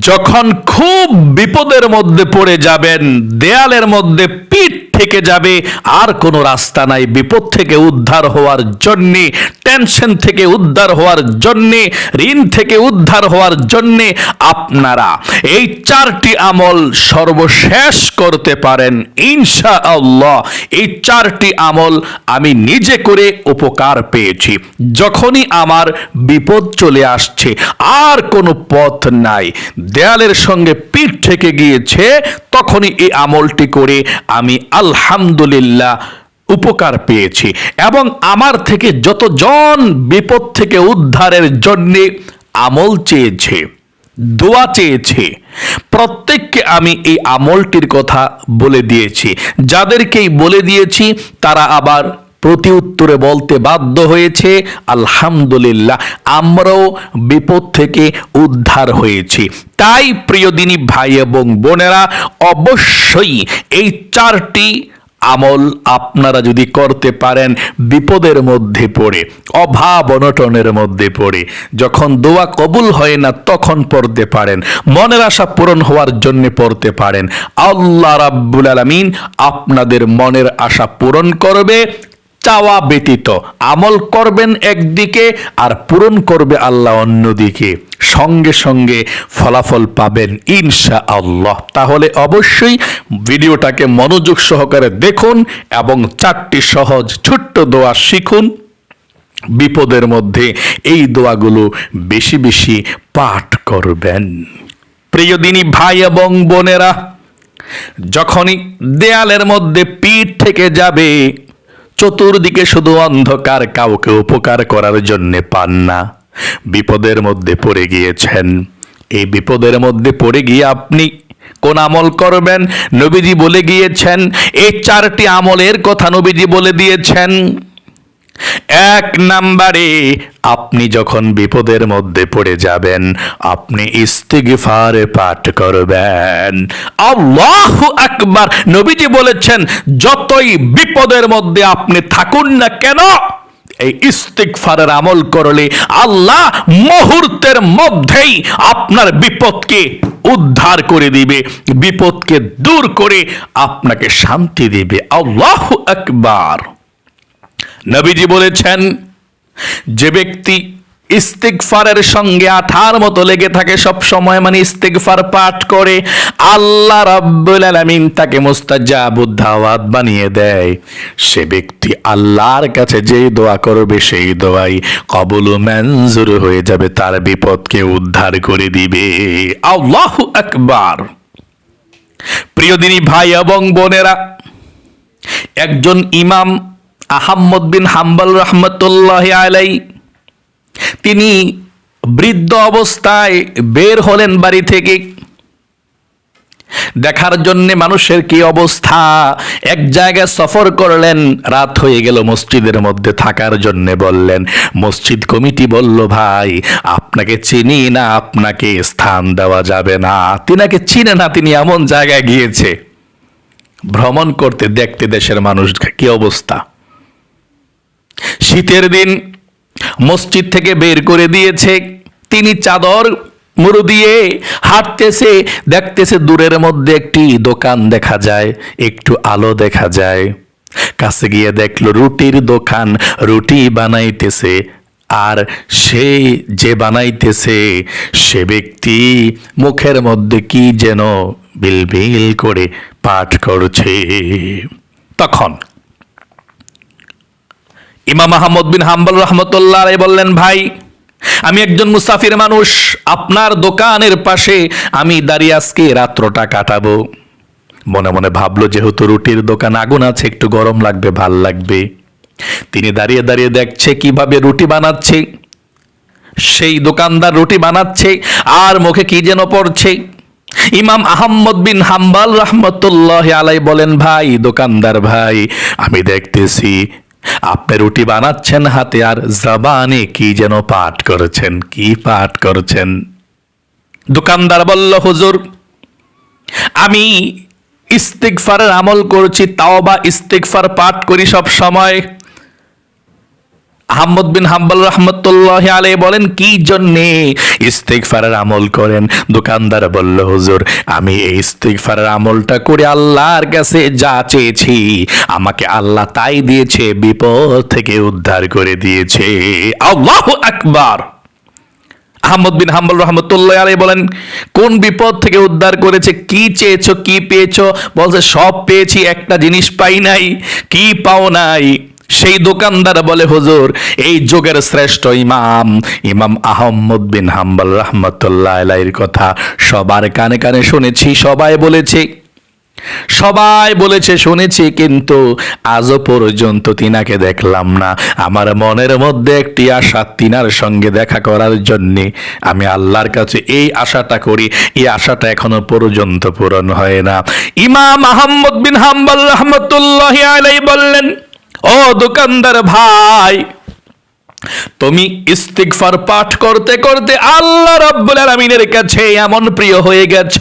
যখন খুব বিপদের মধ্যে পড়ে যাবেন দেয়ালের মধ্যে পিঠ থেকে যাবে, আর কোনো রাস্তা নাই। বিপদ থেকে উদ্ধার হওয়ার জন্যে টেনশন থেকে উদ্ধার হওয়ার জন্যে, ঋণ থেকে উদ্ধার হওয়ার জন্যে আপনারা এই চারটি আমল সর্বশেষ করতে পারেন ইনশা আল্লাহ এই চারটি আমল আমি নিজে করে উপকার পেয়েছি। যখনই আমার বিপদ চলে আসছে, আর কোনো পথ নাই। দেয়ালের সঙ্গে পিঠ থেকে গিয়েছে তখনই এই আমলটি করে আমি আলহামদুলিল্লাহ উপকার পেয়েছি। এবং আমার থেকে যতজন বিপদ থেকে উদ্ধারের জন্যে আমল চেয়েছে, দোয়া চেয়েছে, প্রত্যেককে আমি এই আমলটির কথা বলে দিয়েছি। যাদেরকেই বলে দিয়েছি, তারা আবার প্রতি উত্তরে বলতে বাধ্য হয়েছে, আলহামদুলিল্লাহ, আমরাও বিপদ থেকে উদ্ধার হয়েছি। তাই প্রিয় দিনী ভাই এবং বোনেরা, অবশ্যই এই চারটি আমল আপনারা যদি করতে পারেন, বিপদের মধ্যে পড়ে, অভাব অনটনের মধ্যে পড়ে, যখন দোয়া কবুল হয় না, তখন পড়তে পারেন, মনের আশা পূরণ হওয়ার জন্য পড়তে পারেন। আল্লাহ রাব্বুল আলামিন আপনাদের মনের আশা পূরণ করবে চাওয়া ব্যতীত। আমল করবেন একদিকে আর পূরণ করবে আল্লাহ অন্যদিকে। সঙ্গে সঙ্গে ফলাফল পাবেন ইনশা আল্লাহ তাহলে অবশ্যই ভিডিওটাকে মনোযোগ সহকারে দেখুন এবং চারটি সহজ ছোট্ট দোয়া শিখুন। বিপদের মধ্যে এই দোয়াগুলো বেশি বেশি পাঠ করবেন। প্রিয় দিনী ভাই এবং বোনেরা, যখনই দেয়ালের মধ্যে পিঠ থেকে যাবে চতুর্দিকে শুধু অন্ধকার, কাউকে উপকার করার জন্যে পান না। বিপদের মধ্যে পড়ে গিয়েছেন। এই বিপদের মধ্যে পড়ে গিয়ে আপনি কোন আমল করবেন? নবীজি বলে গিয়েছেন এই চারটি আমলের কথা নবীজি বলে দিয়েছেন। এক নাম্বারে, আপনি যখন বিপদের মধ্যে পড়ে যাবেন, আপনি ইস্তিগফার পাঠ করবেন। আল্লাহু আকবার। নবীজি বলেছেন, যতই বিপদের মধ্যে আপনি থাকুন না কেন, এই ইস্তিগফারের আমল করলে আল্লাহ মুহূর্তের মধ্যেই আপনার বিপদকে উদ্ধার করে দিবে, বিপদকে দূর করে আপনাকে শান্তি দিবে। আল্লাহু আকবার। নবীজি বলেছেন, যে ব্যক্তি ইস্তিগফারের সঙ্গে আঠার মতো লেগে থাকে সব সময় মানে ইস্তিগফার পাঠ করে, আল্লাহ রাব্বুল আলামিন তাকে মুস্তাজাবুদ দাওয়াত বানিয়ে দেয়। সে ব্যক্তি আল্লাহর কাছে যেই দোয়া করবে, সেই দোয়াই কবুল মঞ্জুর হয়ে যাবে, তার বিপদকে উদ্ধার করে দিবে। আল্লাহু আকবার। প্রিয় দিনী ভাই এবং বোনেরা, একজন ইমাম আহাম্মদ বিন হাম্বাল রহমতুল্লাহ আলাই। তিনি বৃদ্ধ অবস্থায় বের হলেন বাড়ি থেকে। দেখার জন্য মানুষের কি অবস্থা? এক জায়গায় সফর করলেন, রাত হয়ে গেল মসজিদের মধ্যে থাকার জন্য বললেন, মসজিদ কমিটি বলল, ভাই, আপনাকে চিনি না, আপনাকে স্থান দেওয়া যাবে না। তিনাকে চিনে না, তিনি এমন জায়গায় গিয়েছে। ভ্রমণ করতে দেখতে দেশের মানুষ, কি অবস্থা? শীতের দিন মসজিদ থেকে বের করে দিয়েছে। তিনি চাদর মুড়ু দিয়ে হাঁটতেছে, দেখতেছে দূরের মধ্যে একটি দোকান দেখা যায়, একটু আলো দেখা যায়। কাছে গিয়ে দেখল রুটির দোকান, রুটি বানাইতেছে। আর সে যে বানাইতেছে, সে ব্যক্তি মুখের মধ্যে কি যেন বিলবিল করে পাঠ করছে। তখন ইমাম আহমদ বিন হাম্বল রহমতুল্লাহ বললেন, ভাই, আমি একজন মুসাফির মানুষ, আপনার দোকানের পাশে আমি দাঁড়িয়ে আজকে রাত্রটা কাটাবো। মনে মনে ভাবলো, যেহেতু রুটির দোকান, আগুন আছে, একটু গরম লাগবে, ভালো লাগবে। তিনি দাঁড়িয়ে দাঁড়িয়ে দেখছে, কীভাবে রুটি বানাচ্ছে। সেই দোকানদার রুটি বানাচ্ছে, আর মুখে কি যেন পড়ছে। ইমাম আহম্মদ বিন হাম্বাল রহমতুল্লাহ আলাই বলেন, ভাই, দোকানদার ভাই, আমি দেখতেছি আপনি রুটি বানাচ্ছেন হাতে আর জবানে কি যেন পাঠ করেছেন, কি পাঠ করেছেন? দোকানদার বলল, হুজুর, আমি ইস্তিকফারের আমল করছি তাও বা ইস্তিকফার পাঠ করি সব সময়। আহমদ বিন হাম্বল রহমতুল্লাহ আলাই বলেন, কি জন্যে ইস্তেগফারের আমল করেন? দোকানদার বলল, হুজুর, আমি এই ইস্তেগফারের আমলটা করে আল্লাহর কাছে যা চেয়েছি, আমাকে আল্লাহ তাই দিয়েছে, বিপদ থেকে উদ্ধার করে দিয়েছে। আল্লাহু আকবার। আহমদ বিন হাম্বল রহমতুল্লাহ আলাই বলেন, কোন বিপদ থেকে উদ্ধার করেছে? কি চেয়েছো? কি পেয়েছ? বলছে, সব পেয়েছি, একটা জিনিস পাই নাই, কি পাও নাই? সেই দোকানদার বলে, হুজুর, এই যুগের শ্রেষ্ঠ ইমাম ইমাম আহমদ বিন হাম্বল রহমতুল্লাহ কথা সবার কানে কানে শুনেছি, সবাই বলেছে সবাই বলেছে শুনেছি, কিন্তু আজও পর্যন্ত তিনাকে দেখলাম না। আমার মনের মধ্যে একটি আশা তিনার সঙ্গে দেখা করার জন্যে। আমি আল্লাহর কাছে এই আশাটা করি, এই আশাটা এখনও পর্যন্ত পূরণ হয় না। ইমাম আহম্মদ বিন হাম্বল রহমতুল্লাহ আলাই বললেন ও দোকানদার ভাই, তুমি ইস্তিগফার পাঠ করতে করতে আল্লাহ রাব্বুল আলামিনের কাছে এমন প্রিয় হয়ে গেছ।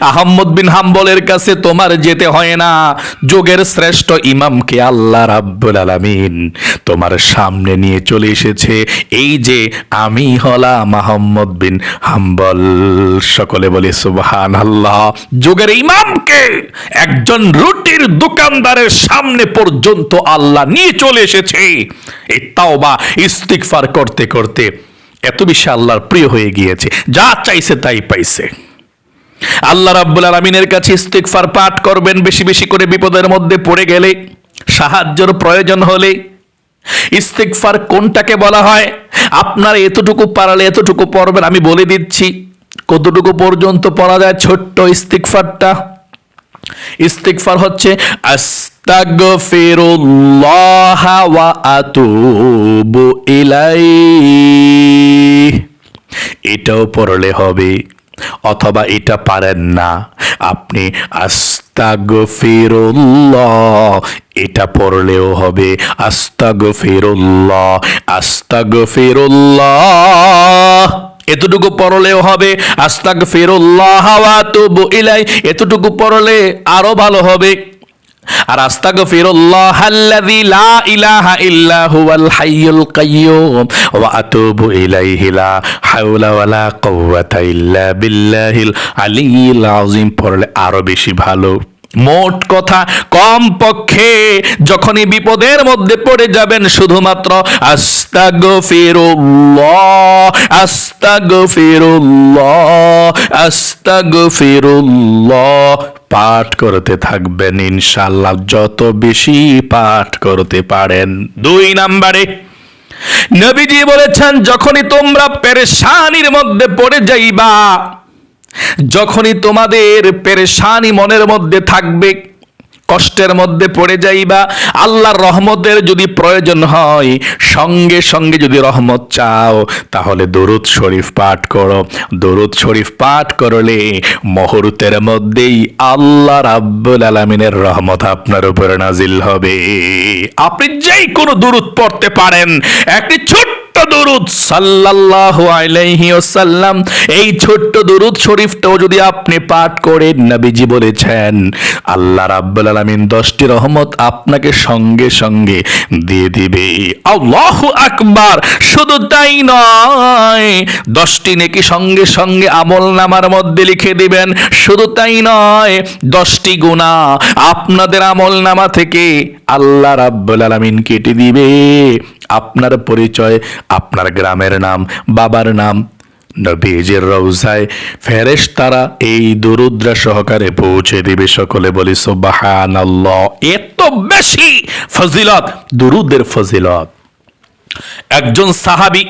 আহম্মদ বিন হাম্বলের কাছে তোমার যেতে হয় না। যোগের শ্রেষ্ঠ ইমামকে আল্লাহ রাব্বুল আলামিন তোমার সামনে নিয়ে চলে এসেছে। এই যে আমি হলাম আহম্মদ বিন হাম্বল। সকলে বলে সুবহান আল্লাহ যুগের ইমামকে একজন রুটির দোকানদারের সামনে পর্যন্ত আল্লাহ নিয়ে চলে এসেছে। এই তাওবা, ইস্তিগফার করতে করতে এত বেশি আল্লাহর প্রিয় হয়ে গিয়েছে। যা চাইছে তাই পাইছে। আল্লাহ রাব্বুল আলমিনের কাছে ইস্তিগফার পাঠ করবেন, বেশি বেশি করে বিপদের মধ্যে পড়ে গেলে, সাহায্যের প্রয়োজন হলে। ইস্তিগফার কোনটাকে বলা হয়? আপনার এতটুকু পারালে এতটুকু পড়বেন, আমি বলে দিচ্ছি, কতটুকু পর্যন্ত পড়া যায় ছোট্ট ইস্তিগফারটা? ইস্তিগফার হচ্ছে, আস্তাগফিরুল্লাহ ওয়া আতুবু ইলাইহি। এটাও পড়লে হবে। অথবা এটা পারেন না। আপনি আস্তাগফিরুল্লাহ, এটা পড়লেও হবে আস্তাগফিরুল্লাহ আস্তাগফিরুল্লাহ, এতটুকু পড়লেও হবে আস্তাগ ফিরুল্লাহ ইলাই এতটুকু পড়লে আরও ভালো হবে। আর আস্তাগফিরুল্লাহ আল্লাযী লা ইলাহা ইল্লা হুয়াল হাইয়ুল কাইয়্যুম ওয়া আতুবু ইলাইহি, লা বিল্লাহিল আলিয়্যিল আযীম। পড়লে আরও বেশি ভালো। মোট কথা কম পক্ষে যখনই বিপদের মধ্যে পড়ে যাবেন, শুধুমাত্র আস্তাগফিরুল্লাহ আস্তাগফিরুল্লাহ আস্তাগফিরুল্লাহ পাঠ করতে থাকবেন ইনশাল্লাহ যত বেশি পাঠ করতে পারেন। দুই নাম্বারে, নবীজি বলেছেন, যখনই তোমরা পেরেশানির মধ্যে পড়ে যাইবা যখনই তোমাদের পেরেশানি মনের মধ্যে থাকবে, কষ্টের মধ্যে পড়ে যাইবা, আল্লাহর রহমতের যদি প্রয়োজন হয়, সঙ্গে সঙ্গে যদি রহমত চাও, তাহলে দরুদ শরীফ পাঠ করো। দরুদ শরীফ পাঠ করলে মুহূর্তের মধ্যেই আল্লাহ রাব্বুল আলামিনের রহমত আপনার উপরে নাজিল হবে। আপনি যেই কোনো দরুদ পড়তে পারেন, একটি ছোট্ট ছোট্ট দরুদ সাল্লাল্লাহু আলাইহি ওয়াসাল্লাম। এই ছোট্ট দরুদ শরীফটাও যদি আপনি পাঠ করেন নবীজি বলেছেন, আল্লাহ রাব্বুল আলামিন দশটি রহমত আপনাকে সঙ্গে সঙ্গে দিয়ে দিবে। আল্লাহু আকবার! শুধু তাই নয়, দশটি নেকি সঙ্গে সঙ্গে আমল নামার মধ্যে লিখে দিবেন। শুধু তাই নয়, দশটি গুণা আপনাদের আমল নামা থেকে আল্লাহ রাব্বুল আলামিন কেটে দিবে। আপনার পরিচয়, আপনার গ্রামের নাম, বাবার নাম, নবীজের রৌজায় ফেরেশ তারা এই দরুদ্রা সহকারে পৌঁছে দিবে সকলে বলি সুবাহান এত বেশি ফজিলত, দুরুদের ফজিলত। একজন সাহাবি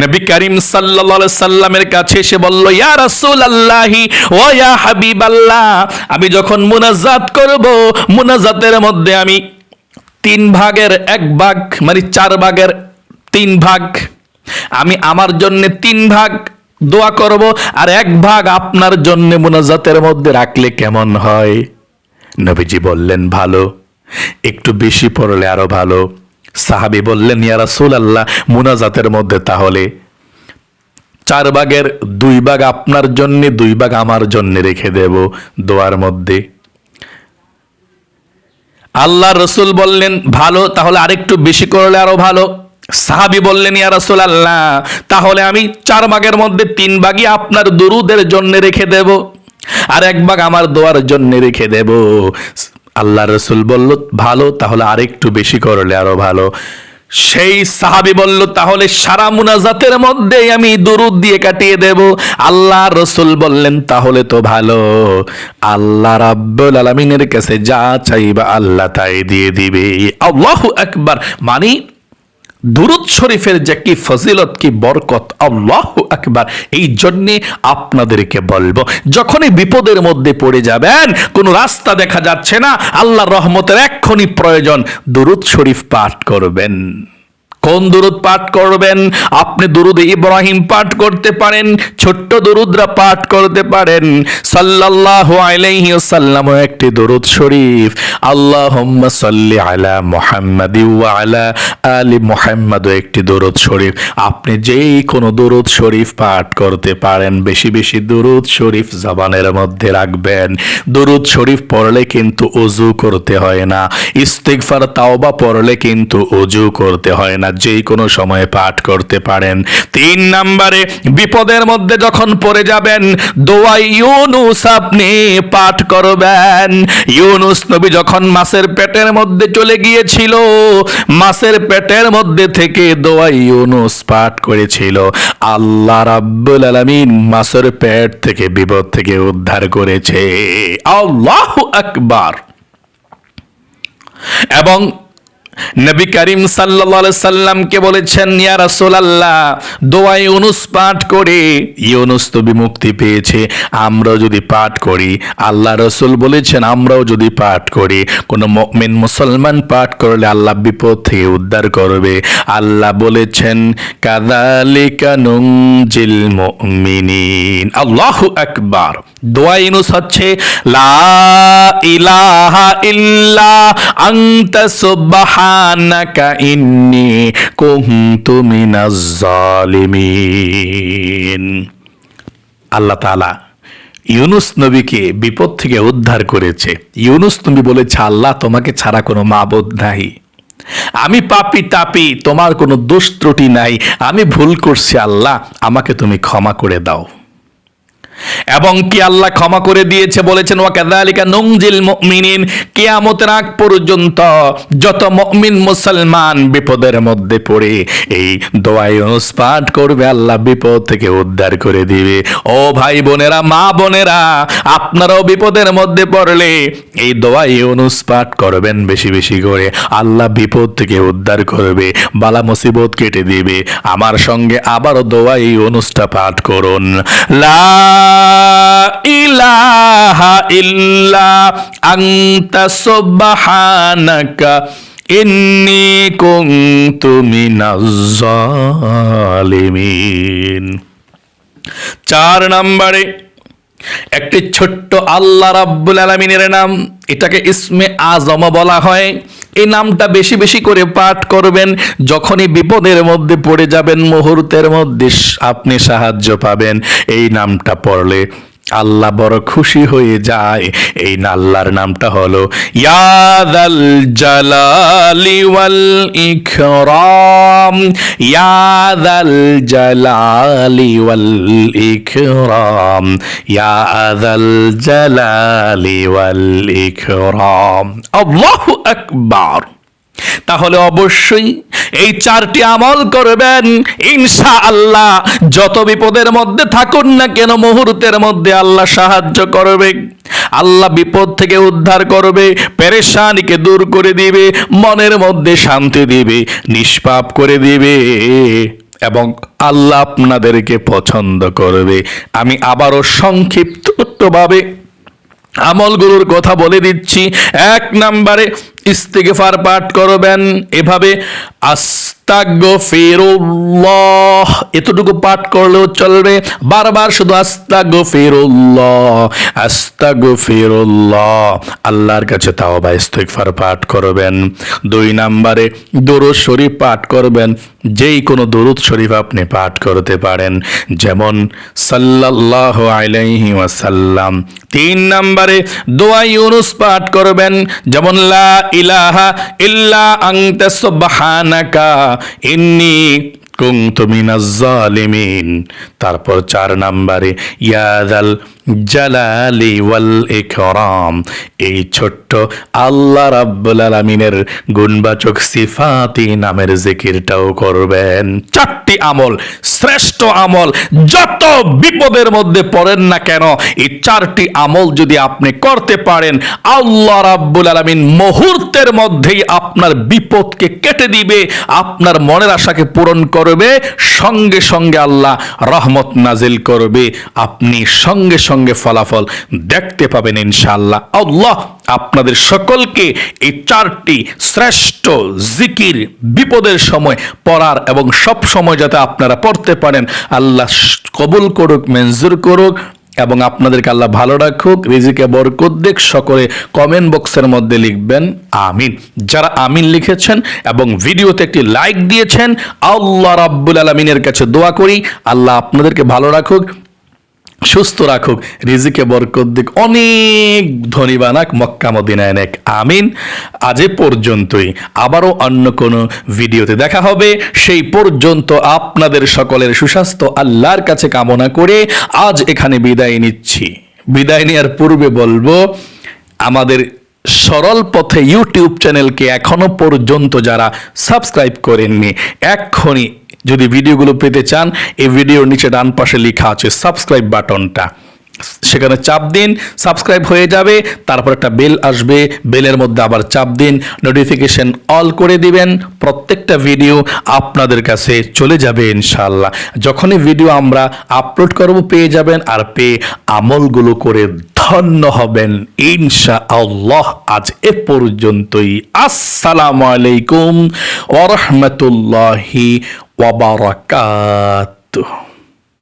নবী করিম সাল্লাল্লাহু সাল্লামের কাছে এসে বলল, ইয়া রাসূল আল্লাহি ও ইয়া হাবিব আল্লাহ আমি যখন মুনাজাত করব, মুনাজাতের মধ্যে আমি তিন ভাগের এক ভাগ মানে চার ভাগের তিন ভাগ। আমি আমার জন্য তিন ভাগ দোয়া করব, আর এক ভাগ আপনার জন্য মুনাজাতের মধ্যে রাখলে কেমন হয়? নবীজি বললেন, ভালো। একটু বেশি পড়লে আরও ভালো। সাহাবি বললেন, ইয়া রাসূল আল্লাহ মুনাজাতের মধ্যে তাহলে চার ভাগের দুই ভাগ আপনার জন্য, দুই ভাগ আমার জন্য রেখে দেব দোয়ার মধ্যে। আল্লাহ রসুল বললেন, ভালো, তাহলে আরেকটু বেশি করলে আরও ভালো। সাহাবি বললেন, ইয়া রসুল আল্লাহ তাহলে আমি চার ভাগের মধ্যে তিন ভাগই আপনার দুরুদের জন্য রেখে দেব আর এক ভাগ আমার দোয়ার জন্য রেখে দেব। আল্লাহ রসুল বলল, ভালো, তাহলে আরেকটু বেশি করলে আরও ভালো। সেই সাহাবি বলল, তাহলে সারা মুনাজাতের মধ্যে আমি দুরুদ দিয়ে কাটিয়ে দেব। আল্লাহ রসুল বললেন, তাহলে তো ভালো। আল্লাহ রাব্বুল আলমিনের কাছে যা চাইবা আল্লাহ তাই দিয়ে দিবে। আল্লাহ একবার মানে দুরুদ শরীফের যে কি ফজিলত, কি বরকত, আল্লাহ আকবার, এই জন্যে আপনাদেরকে বলব, যখনই বিপদের মধ্যে পড়ে যাবেন, কোনো রাস্তা দেখা যাচ্ছে না, আল্লাহর রহমতের এক্ষুনি প্রয়োজন, দুরুদ শরীফ পাঠ করবেন। কোন দুরুদ পাঠ করবেন? আপনি দুরুদ ইব্রাহিম পাঠ করতে পারেন, ছোট্ট দুরুদরা পাঠ করতে পারেন। সাল্লাল্লাহু আলাইহি ওয়াসাল্লাম একটি দুরুদ শরীফ। আল্লাহুম্মা সাল্লি আলা মুহাম্মাদি ওয়া আলা আলি মুহাম্মাদ একটি দুরুদ শরীফ। আপনি যেই কোনো দুরুদ শরীফ পাঠ করতে পারেন, বেশি বেশি দুরুদ শরীফ জবানের মধ্যে রাখবেন। দুরুদ শরীফ পড়লে কিন্তু অজু করতে হয় না। ইস্তিগফার, তাওবা পড়লে কিন্তু অজু করতে হয় না। যেই কোনো সময়ে পাঠ করতে পারেন। তিন নম্বরে, বিপদের মধ্যে যখন পড়ে যাবেন দোয়া ইউনুস আপনি পাঠ করবেন। ইউনুস নবী যখন মাছের পেটের মধ্যে চলে গিয়েছিল, মাছের পেটের মধ্যে থেকে দোয়া ইউনুস পাঠ করেছিল। আল্লাহ রাব্বুল আলামিন মাছের পেট থেকে বিপদ থেকে উদ্ধার করেছে। আল্লাহু আকবার। এবং নবী করিম সাল্লাল্লাহু সাল্লামকে বলেছেন, ইয়া রাসূলুল্লাহ দোয়া ইউনুস পাঠ করে। ইউনুস তো বিমুক্তি পেয়েছে, আমরাও যদি পাঠ করি, আল্লাহ বলেছেন, আমরাও যদি পাঠ করি। মুসলমান পাঠ করলে আল্লাহ বিপদ থেকে উদ্ধার করবে। আল্লাহ বলেছেন ইউনুস হচ্ছে, লা ইলাহা ইল্লা আনতা সুবহানাকা আল্লাহ ইউনুস নবীকে বিপদ থেকে উদ্ধার করেছে। ইউনুস নবী বলেছে, আল্লাহ তোমাকে ছাড়া কোনো মাবুদ নাই। আমি পাপি তাপি, তোমার কোনো দোষ ত্রুটি নাই। আমি ভুল করছি, আল্লাহ, আমাকে তুমি ক্ষমা করে দাও। এবং কি আল্লাহ ক্ষমা করে দিয়েছে, বলেছেন ওয়াকাযালিকা নুনজিল মুমিনিন কিয়ামতের আগ পর্যন্ত যত মুমিন মুসলমান বিপদের মধ্যে পড়ে, এই দোয়া ইউনুস পাঠ করবে, আল্লাহ বিপদ থেকে উদ্ধার করে দিবে। ও ভাই বোনেরা, মা বোনেরা, আপনারাও বিপদের মধ্যে পড়লে এই দোয়া ইউনুস পাঠ করবেন বেশি বেশি করে, আল্লাহ বিপদ থেকে উদ্ধার করবে, বালা মুসিবত কেটে দিবে। আমার সঙ্গে আবারও দোয়া ইউনুসটা পাঠ করুন। লা ইলাহা ইল্লা আনতা সুবহানাকা ইন্নী কুনতু মিনাজ জালিমিন চার নম্বরে একটি ছোট্ট আল্লাহ রাব্বুল আলমিনের নাম, এটাকে ইসমে আজম বলা হয়। এই নামটা বেশি বেশি করে পাঠ করবেন, যখনই বিপদের মধ্যে পড়ে যাবেন, মুহূর্তের মধ্যে আপনি সাহায্য পাবেন। এই নামটা পড়লে আল্লাহ বড় খুশি হয়ে যায়। এই আল্লাহর নামটা হলো ইয়াদাল জালালি ওয়াল ইকরাম। ইয়াদাল জালালি ওয়াল ইকরাম। ইয়াদাল জালালি ওয়াল ইকরাম। আল্লাহু আকবার। তাহলে অবশ্যই এই চারটি আমল করবেন। ইনশা আল্লাহ যত বিপদের মধ্যে থাকুন না কেন, মুহূর্তের মধ্যে আল্লাহ সাহায্য করবে। আল্লাহ বিপদ থেকে উদ্ধার করবে, পেরেশানিকে দূর করে দিবে, মনের মধ্যে শান্তি দিবে, নিষ্পাপ করে দিবে এবং আল্লাহ আপনাদেরকে পছন্দ করবে। আমি আবারও সংক্ষিপ্তভাবে আমলগুলোর কথা বলে দিচ্ছি। এক নম্বরে ইস্তিগফার পাঠ করবেন। এভাবে আস্তাগফিরুল্লাহ। এতটুকু পাঠ করলেও চলবে। বারবার শুধু আস্তাগফিরুল্লাহ আস্তাগফিরুল্লাহ। আল্লাহর কাছে তাওবা, ইস্তেগফার পাঠ করবেন। দুই নম্বরে দরুদ শরীফ পাঠ করবেন। যেই কোনো দরুদ শরীফ আপনি পাঠ করতে পারেন, যেমন সাল্লাল্লাহু আলাইহি ওয়াসাল্লাম। তিন নম্বরে দোয়া ইউনুস পাঠ করবেন, যেমন, লা ইলাহা ইল্লা আনতা সুবহানাকা, ইন্নী কুনতু মিনাজ জালিমিন তারপর চার নম্বরে ইয়াদাল জালালি ওয়াল ইকরাম। এই ছোট্ট আল্লাহ রাব্বুল আলামিনের গুণবাচক সিফাতি নামের জিকিরটাও করবেন। চারটি আমল, শ্রেষ্ঠ আমল, যত বিপদের মধ্যে পড়েন না কেন, এই চারটি আমল যদি আপনি করতে পারেন, আল্লাহ রাব্বুল আলামিন মুহূর্তের মধ্যেই আপনার বিপদকে কেটে দিবে, আপনার মনের আশাকে পূরণ করবে, সঙ্গে সঙ্গে আল্লাহ রহমত নাজিল করবে। আপনি সঙ্গে সঙ্গে ফলাফল দেখতে পাবেন ইনশাআল্লাহ। আল্লাহ আপনাদের সকলকে এই চারটি শ্রেষ্ঠ জিকির বিপদের সময় পড়ার এবং সব সময় যাতে আপনারা পড়তে পারেন, আল্লাহ কবুল করুক, মঞ্জুর করুক এবং আপনাদেরকে আল্লাহ ভালো রাখুক, রিজিকে বরকত দিক, সকলে কমেন্ট বক্সের মধ্যে লিখবেন, আমিন। যারা আমিন লিখেছেন এবং ভিডিওতে একটি লাইক দিয়েছেন, আল্লাহ রাব্বুল আলমিনের কাছে দোয়া করি, আল্লাহ আপনাদেরকে ভালো রাখুক সুস্থ রাখুক, রিজিকে বরকত দিক। অনেক ধনী বানাক মক্কা মদিনায় নেক। আমিন। আজ পর্যন্তই। আবারও অন্য কোনো ভিডিওতে দেখা হবে। সেই পর্যন্ত আপনাদের সকলের সুস্বাস্থ্য, আল্লাহর কাছে কামনা করে আজ এখানে বিদায় নিচ্ছি। বিদায় নেওয়ার পূর্বে বলব, আমাদের সরল পথে ইউটিউব চ্যানেলকে এখনও পর্যন্ত যারা সাবস্ক্রাইব করেননি, এক্ষুনি যদি ভিডিওগুলো পেতে চান এই ভিডিওর নিচে ডান পাশে লেখা আছে সাবস্ক্রাইব বাটনটা। সেখানে চাপ দিন সাবস্ক্রাইব হয়ে যাবে, তারপর একটা বেল আসবে বেলের মধ্যে আবার চাপ দিন নোটিফিকেশন অল করে দিবেন, প্রত্যেকটা ভিডিও আপনাদের কাছে চলে যাবে ইনশাল্লাহ যখনই ভিডিও আমরা আপলোড করব, পেয়ে যাবেন আর পেয়ে আমলগুলো করে ধন্য হবেন ইনশা আল্লাহ আজ এ পর্যন্তই। আসসালামু আলাইকুম ওরহমতুল্লাহি ওয়াবারাকাতুহ